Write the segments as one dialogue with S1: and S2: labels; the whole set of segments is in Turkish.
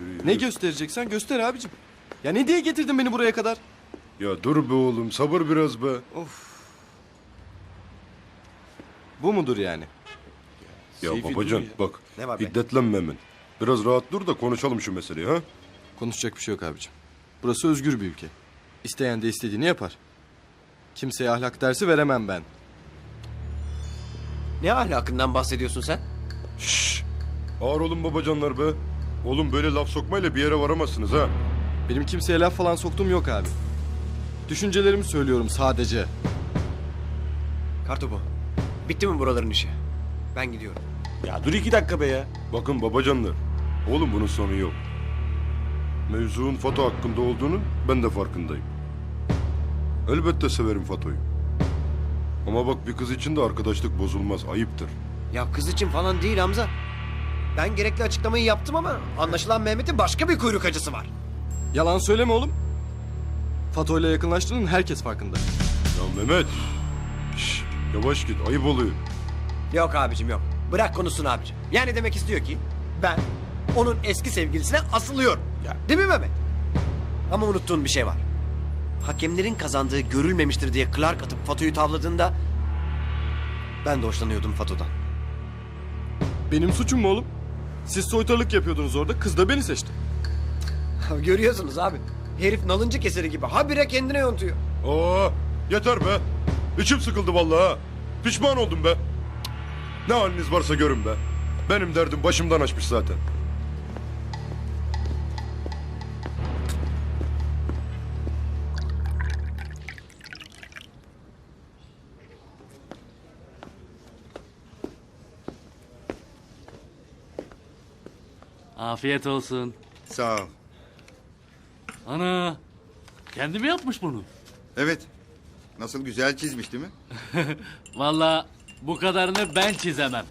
S1: Yürü, yürü.
S2: Ne göstereceksen göster abicim. Ya ne diye getirdin beni buraya kadar?
S1: Ya dur be oğlum sabır biraz be.
S2: Bu mudur yani?
S1: Ya
S2: Seyfi,
S1: babacan
S2: ya.
S1: bak
S3: Ne var be?
S1: hiddetlenme hemen. Biraz rahat dur da konuşalım şu meseleyi ha.
S2: Konuşacak bir şey yok abicim. Burası özgür bir ülke. İsteyen de istediğini yapar. Kimseye ahlak dersi veremem ben.
S3: Ne ahlakından bahsediyorsun sen?
S1: Şşş. Ağır olun babacanlar be. Oğlum böyle laf sokmayla bir yere varamazsınız ha.
S2: Benim kimseye laf falan soktuğum yok abi. Düşüncelerimi söylüyorum sadece.
S3: Kartopu. Bitti mi buraların işi? Ben gidiyorum.
S4: Ya dur iki dakika be ya.
S1: Bakın babacanlar. Oğlum bunun sonu yok. Mevzuun Fato hakkında olduğunun ben de farkındayım. Elbette severim Fato'yu. Ama bak bir kız için de arkadaşlık bozulmaz. Ayıptır.
S3: Ya kız için falan değil Hamza. Ben gerekli açıklamayı yaptım ama anlaşılan Mehmet'in başka bir kuyruk acısı var.
S2: Yalan söyleme oğlum. Fato ile yakınlaştığının herkes farkında.
S1: Ya Mehmet. Şş, yavaş git. Ayıp oluyor.
S3: Yok abicim yok. Bırak konusunu abicim. Yani demek istiyor ki ben onun eski sevgilisine asılıyorum.
S4: Ya.
S3: Değil mi Mehmet? Ama unuttuğun bir şey var. Hakemlerin kazandığı görülmemiştir diye Clark atıp Fato'yu tavladığında ben de hoşlanıyordum Fato'dan.
S2: Benim suçum mu oğlum? Siz soytarılık yapıyordunuz orada. Kız da beni seçti.
S3: Görüyorsunuz abi. Herif nalıncı keseri gibi habire kendine yontuyor.
S1: Aa, yeter be. İçim sıkıldı vallahi ha. Pişman oldum be. Ne haliniz varsa görün be. Benim derdim başımdan açmış zaten.
S5: Afiyet olsun.
S6: Sağ ol.
S5: Ana. Kendi mi yapmış bunu?
S6: Evet. Nasıl güzel çizmiş değil mi?
S5: Vallahi bu kadarını ben çizemem.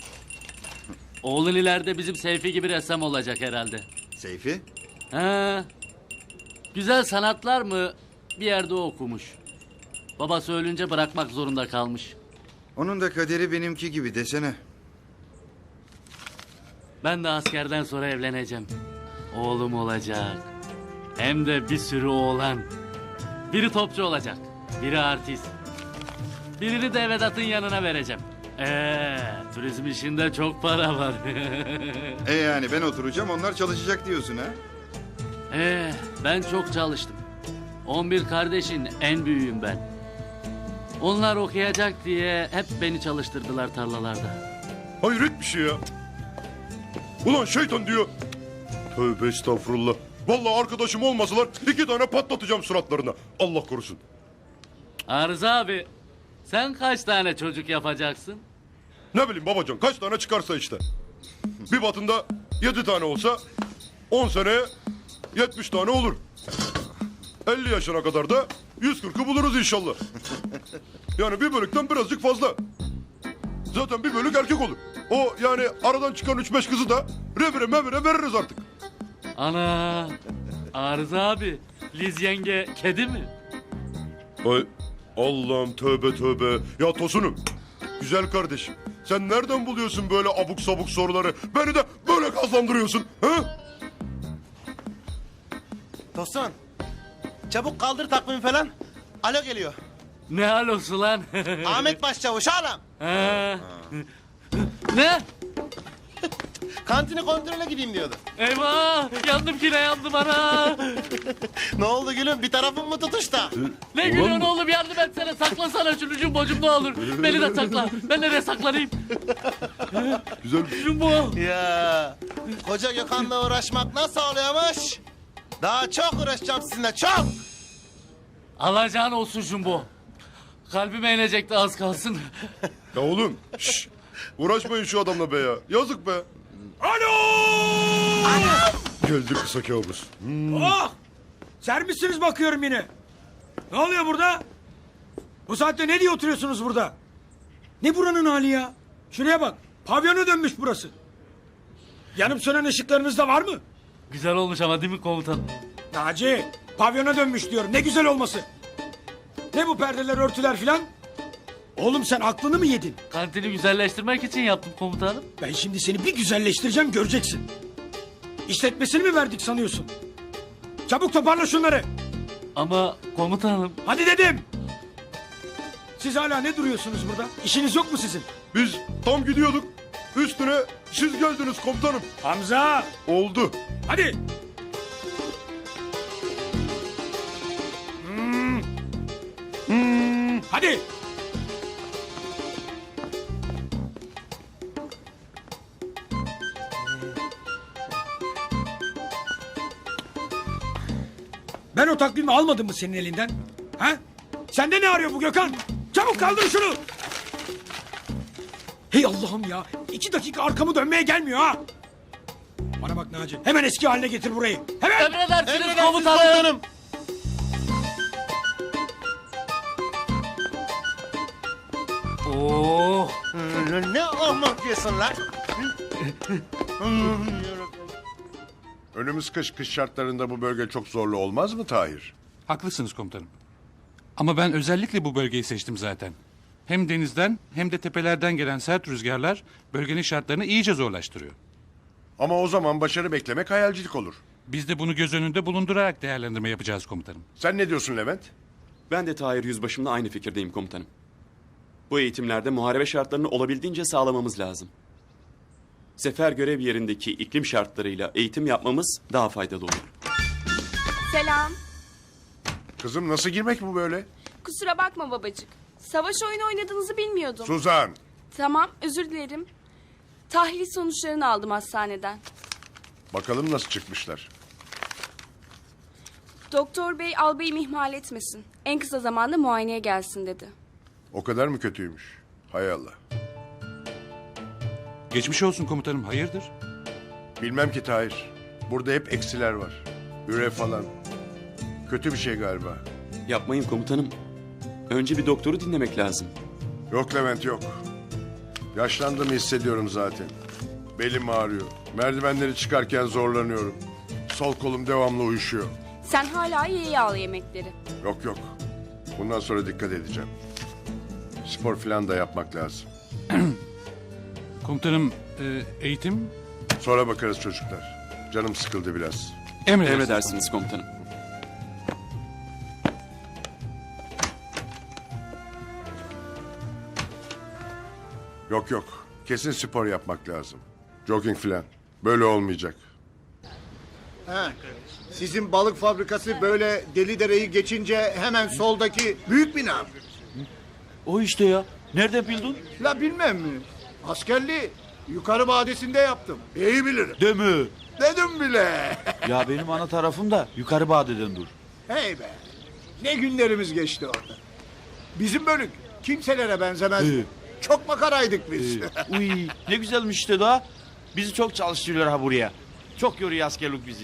S5: Oğlun ileride bizim Seyfi gibi ressam olacak herhalde.
S6: Seyfi?
S5: Ha. Güzel sanatlar mı bir yerde okumuş. Babası ölünce bırakmak zorunda kalmış.
S6: Onun da kaderi benimki gibi desene.
S5: Ben de askerden sonra evleneceğim. Oğlum olacak. Hem de bir sürü oğlan. Biri topçu olacak. Biri artist. Birini de Vedat'ın yanına vereceğim. Ee, turizm işinde çok para var.
S6: E yani ben oturacağım onlar çalışacak diyorsun ha?
S5: ee, ben çok çalıştım. 11 kardeşin en büyüğüm ben. Onlar okuyacak diye hep beni çalıştırdılar tarlalarda.
S1: Hayret bir şey ya. Ulan şeytan diyor. Tövbe estağfurullah. Vallahi arkadaşım olmasalar iki tane patlatacağım suratlarına. Allah korusun.
S5: Arıza abi, sen kaç tane çocuk yapacaksın?
S1: Ne bileyim babacan kaç tane çıkarsa işte. Bir batında yedi tane olsa on seneye yetmiş tane olur. 50 yaşına kadar da 140'ı buluruz inşallah. Yani bir bölükten birazcık fazla. Zaten bir bölük erkek olur. O yani aradan çıkan üç beş kızı da revire mevire veririz artık.
S5: Ana, Arıza abi, Liz yenge kedi mi?
S1: Ay Allah'ım tövbe tövbe. Ya Tosun'um güzel kardeşim. Sen nereden buluyorsun böyle abuk sabuk soruları? Beni de böyle kazandırıyorsun. Ha?
S4: Tosun. Çabuk kaldır takvimi falan. Alo geliyor.
S5: Ne halosu lan?
S4: Ahmet Başçavuş oğlum.
S5: Ha. Ne?
S4: Kantini kontrole gideyim diyordu.
S5: Eyvah, yandım yine yandım ana.
S4: Ne oldu gülüm bir tarafın mı tutuştu?
S5: Ne
S1: Ulan
S5: gülüyorsun
S1: mı?
S5: oğlum yardım etsene, saklasana şunu Jumbo'cum ne olur. Beni de sakla, ben nereye saklanayım?
S1: Güzel.
S5: Jumbo.
S4: Ya koca Gökhan'la uğraşmak nasıl oluyormuş? Daha çok uğraşacağım sizinle çok.
S5: Alacağın olsun Jumbo. Kalbime inecekti az kalsın.
S1: Ya oğlum şş, uğraşmayın şu adamla be ya. Yazık be.
S7: Alo!
S1: Geldi kısa kabus.
S7: Oh! Sermişsiniz bakıyorum yine. Ne oluyor burada? Bu saatte ne diye oturuyorsunuz burada? Ne buranın hali ya? Şuraya bak. Pavyona dönmüş burası. Yanıp sönen ışıklarınız da var mı?
S5: Güzel olmuş ama değil mi komutanım?
S7: Naci, pavyona dönmüş diyorum. Ne güzel olması. Ne bu perdeler, örtüler filan? Oğlum sen aklını mı yedin?
S5: Kantini güzelleştirmek için yaptım komutanım.
S7: Ben şimdi seni bir güzelleştireceğim göreceksin. İşletmesini mi verdik sanıyorsun? Çabuk toparla şunları.
S5: Ama komutanım
S7: Hadi dedim. Siz hala ne duruyorsunuz burada? İşiniz yok mu sizin?
S1: Biz tam gidiyorduk. Üstüne siz geldiniz komutanım.
S7: Hamza.
S1: Oldu.
S7: Hadi. Hmm. Hmm. Hadi. Ben o takvimi almadım mı senin elinden? Ha? Sende ne arıyor bu Gökhan? Çabuk kaldır şunu. Hey Allah'ım ya. İki dakika arkamı dönmeye gelmiyor ha. Bana bak Naci. Hemen eski haline getir burayı. Hemen.
S5: emredersiniz komutanım. Oo,
S4: Ne ahmak lan?
S8: Önümüz kış kış şartlarında bu bölge çok zorlu olmaz mı Tahir?
S9: Haklısınız komutanım. Ama ben özellikle bu bölgeyi seçtim zaten. Hem denizden hem de tepelerden gelen sert rüzgarlar bölgenin şartlarını iyice zorlaştırıyor.
S8: Ama o zaman başarı beklemek hayalcilik olur.
S9: Biz de bunu göz önünde bulundurarak değerlendirme yapacağız komutanım.
S8: Sen ne diyorsun Levent?
S10: Ben de Tahir Yüzbaşım'la aynı fikirdeyim komutanım. Bu eğitimlerde muharebe şartlarını olabildiğince sağlamamız lazım. Sefer görev yerindeki iklim şartlarıyla eğitim yapmamız daha faydalı olur.
S11: Selam.
S8: Kızım nasıl girmek bu böyle?
S11: Kusura bakma babacık. Savaş oyunu oynadığınızı bilmiyordum.
S8: Suzan!
S11: Tamam, özür dilerim. Tahlil sonuçlarını aldım hastaneden.
S8: Bakalım nasıl çıkmışlar.
S11: Doktor bey albayım ihmal etmesin. En kısa zamanda muayeneye gelsin dedi.
S8: O kadar mı kötüymüş? Hay Allah.
S9: Geçmiş olsun komutanım hayırdır?
S8: Bilmem ki Tahir. Burada hep eksiler var. Üre falan. Kötü bir şey galiba.
S10: Yapmayın komutanım. Önce bir doktoru dinlemek lazım.
S8: Yok Levent yok. Yaşlandığımı hissediyorum zaten. Belim ağrıyor. Merdivenleri çıkarken zorlanıyorum. Sol kolum devamlı uyuşuyor.
S11: Sen hala ye yağlı yemekleri.
S8: Yok yok. Bundan sonra dikkat edeceğim. Spor falan da yapmak lazım.
S9: Komutanım e, eğitim
S8: Sonra bakarız çocuklar. Canım sıkıldı biraz.
S9: emredersiniz.
S10: Emredersiniz komutanım.
S8: Yok yok. Kesin spor yapmak lazım. Jogging falan. Böyle olmayacak.
S4: Sizin balık fabrikası böyle deli dereyi geçince hemen soldaki büyük bina.
S12: O işte ya. Nereden bildin?
S4: La bilmem mi? Askerliği yukarı vadisinde yaptım. İyi bilirim.
S12: Demi.
S4: Dedim bile.
S12: ya benim ana tarafım da yukarı badeden dur.
S4: hey be. Ne günlerimiz geçti orada. Bizim bölük kimselere benzemez.
S12: Ee.
S4: Çok makaraydık biz.
S12: Uy ne güzelmiş işte daha. Bizi çok çalıştırıyorlar ha buraya. Çok yoruyor askerlik bizi.